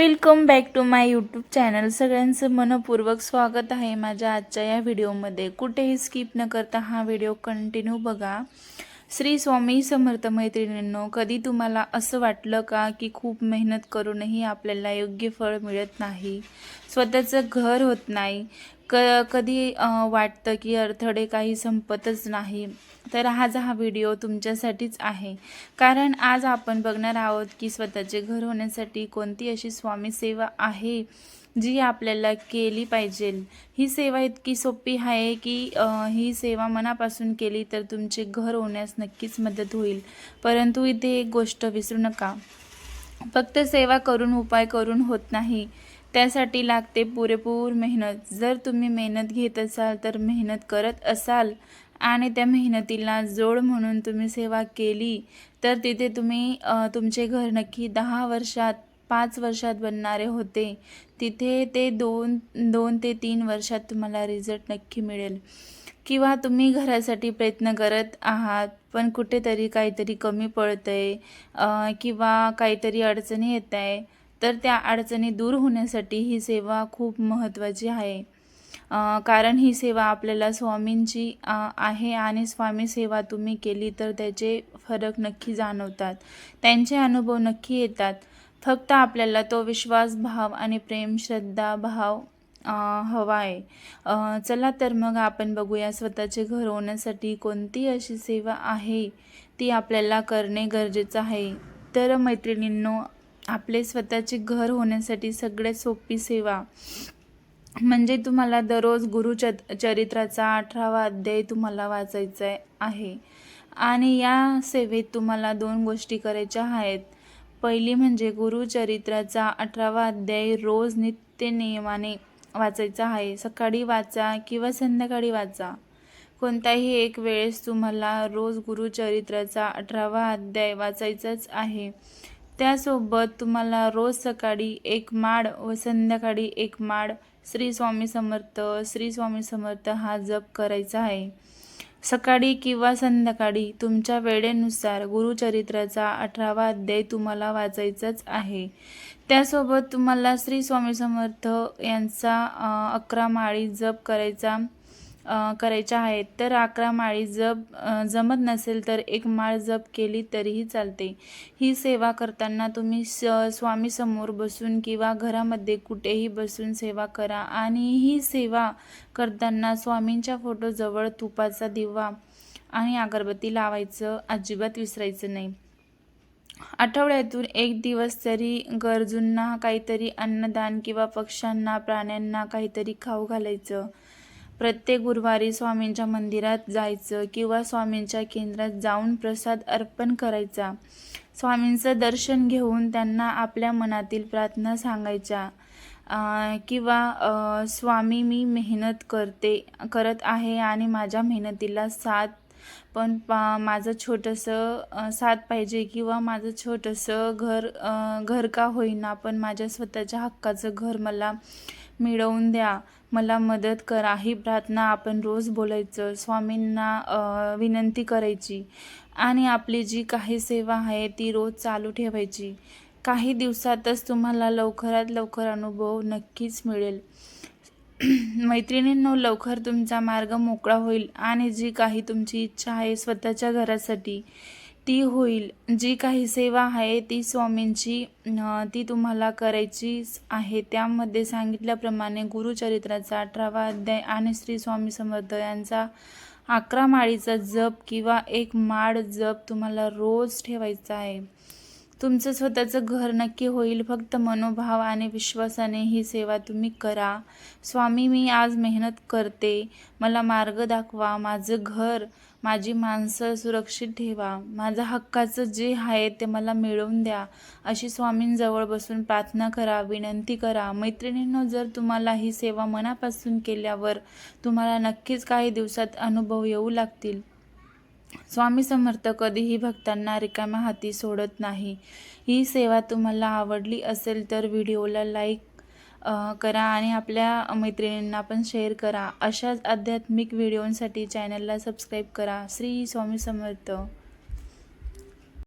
Welcome back to my YouTube channel सगळ्यांचं मनपूर्वक स्वागत आहे माझ्या आजच्या या व्हिडिओमध्ये कुठेही स्किप न करता हा व्हिडिओ कंटिन्यू बघा. श्री स्वामी समर्थ मैत्रिणींनो कधी तुम्हाला असं वाटलं का की खूप मेहनत करूनही आपल्याला योग्य फळ मिळत नाही? स्वतःचं घर होत नाही. क कधी वाटतं की अडथळे काही संपतच नाही? तर आज हा व्हिडिओ तुमच्यासाठीच आहे. कारण आज आपण बघणार आहोत की स्वतःचे घर होण्यासाठी कोणती अशी स्वामी सेवा आहे? जी आपल्याला केली पाहिजे. ही सेवा इतकी सोपी आहे की ही सेवा मनापासून केली तर तुमचे घर होण्यास नक्कीच मदत होईल. परंतु इथे एक गोष्ट विसरू नका. फक्त सेवा करून उपाय करून होत नाही. त्यासाठी लागते पुरेपूर मेहनत. जर तुम्ही मेहनत घेत असाल तर मेहनत करत असाल आणि त्या मेहनतीला जोड म्हणून तुम्ही सेवा केली तर तिथे तुम्ही तुमचे घर नक्की दहा वर्षात पाच वर्षात बनणारे होते. तिथे ते दोन दोन ते तीन वर्षात तुम्हाला रिझल्ट नक्की मिळेल. किंवा तुम्ही घरासाठी प्रयत्न करत आहात पण कुठेतरी काहीतरी कमी पडतंय आहे किंवा काहीतरी अडचणी येत आहे तर त्या अडचणी दूर होण्यासाठी ही सेवा खूप महत्त्वाची आहे. कारण ही सेवा आपल्याला स्वामींची आहे आणि स्वामी सेवा तुम्ही केली तर त्याचे फरक नक्की जाणवतात. त्यांचे अनुभव नक्की येतात. फक्त आपल्याला तो विश्वास भाव आणि प्रेम श्रद्धा भाव हवा आहे. चला तर मग आपण बघूया स्वतःचे घर होण्यासाठी कोणती अशी सेवा आहे ती आपल्याला करणे गरजेचं आहे. तर मैत्रिणींनो आपले स्वतःचे घर होण्यासाठी सगळ्यात सोपी सेवा म्हणजे तुम्हाला दररोज गुरुच चरित्राचा अठरावा अध्याय तुम्हाला वाचायचा आहे. आणि या सेवेत तुम्हाला दोन गोष्टी करायच्या आहेत. पहिली म्हणजे गुरुचरित्राचा अठरावा अध्याय रोज नित्य नियमाने वाचायचा आहे. सकाळी वाचा किंवा संध्याकाळी वाचा. कोणताही एक वेळेस तुम्हाला रोज गुरुचरित्राचा अठरावा अध्याय वाचायचाच आहे. त्यासोबत तुम्हाला रोज सकाळी एक माड व संध्याकाळी एक माड श्री स्वामी समर्थ श्री स्वामी समर्थ हा जप करायचा आहे. सकाळी किंवा संध्याकाळी तुमच्या वेळेनुसार गुरुचरित्राचा अठरावा अध्याय तुम्हाला वाचायचाच आहे. त्यासोबत तुम्हाला श्री स्वामी समर्थ यांचा अकरा माळी जप करायचा करायच्या आहेत. तर अकरा माळी जप जमत नसेल तर एक माळ जप केली तरीही चालते. ही सेवा करताना तुम्ही स स्वामीसमोर बसून किंवा घरामध्ये कुठेही बसून सेवा करा आणि ही सेवा करताना स्वामींच्या फोटोजवळ तुपाचा दिवा आणि अगरबत्ती लावायचं अजिबात विसरायचं नाही. आठवड्यातून एक दिवस तरी गरजूंना काहीतरी अन्नदान किंवा पक्ष्यांना प्राण्यांना काहीतरी खाऊ घालायचं. प्रत्येक गुरुवारी स्वामींच्या मंदिरात जायचं किंवा स्वामींच्या केंद्रात जाऊन प्रसाद अर्पण करायचा. स्वामींचं दर्शन घेऊन त्यांना आपल्या मनातील प्रार्थना सांगायच्या. किंवा स्वामी मी मेहनत करते करत आहे आणि माझ्या मेहनतीला साथ पण पा माझं छोटंसं साथ पाहिजे किंवा माझं छोटंसं घर घर का होईना पण माझ्या स्वतःच्या हक्काचं घर मला मिळवून द्या. मला मदत करा ही प्रार्थना आपण रोज बोलायचं स्वामींना विनंती करायची. आणि आपली जी काही सेवा आहे ती रोज चालू ठेवायची. काही दिवसातच तुम्हाला लवकरात लवकर अनुभव नक्कीच मिळेल. मैत्रिणींनो लवकर तुमचा मार्ग मोकळा होईल आणि जी काही तुमची इच्छा आहे स्वतःच्या घरासाठी ती होईल. जी काही सेवा आहे ती स्वामींची ती तुम्हाला करायचीच आहे. त्यामध्ये सांगितल्याप्रमाणे गुरुचरित्राचा अठरावा अध्याय आणि श्री स्वामी समर्थ यांचा अकरा माळीचा जप किंवा एक माळ जप तुम्हाला रोज ठेवायचा आहे. तुमचं स्वतःचं घर नक्की होईल. फक्त मनोभाव आणि विश्वासाने ही सेवा तुम्ही करा. स्वामी मी आज मेहनत करते. मला मार्ग दाखवा. माझं घर माझी माणसं सुरक्षित ठेवा. माझं हक्काचं जे आहे ते मला मिळवून द्या. अशी स्वामींजवळ बसून प्रार्थना करा विनंती करा. मैत्रिणींनो जर तुम्हाला ही सेवा मनापासून केल्यावर तुम्हाला नक्कीच काही दिवसात अनुभव येऊ लागतील. स्वामी समर्थ कधीही भक्तांना रिकाम्या हाती सोडत नाही. ही सेवा तुम्हाला आवडली असेल तर व्हिडिओला लाईक करा आणि आपल्या मैत्रिणींना पण शेअर करा. अशाच आध्यात्मिक व्हिडिओंसाठी चॅनलला सबस्क्राईब करा. श्री स्वामी समर्थ.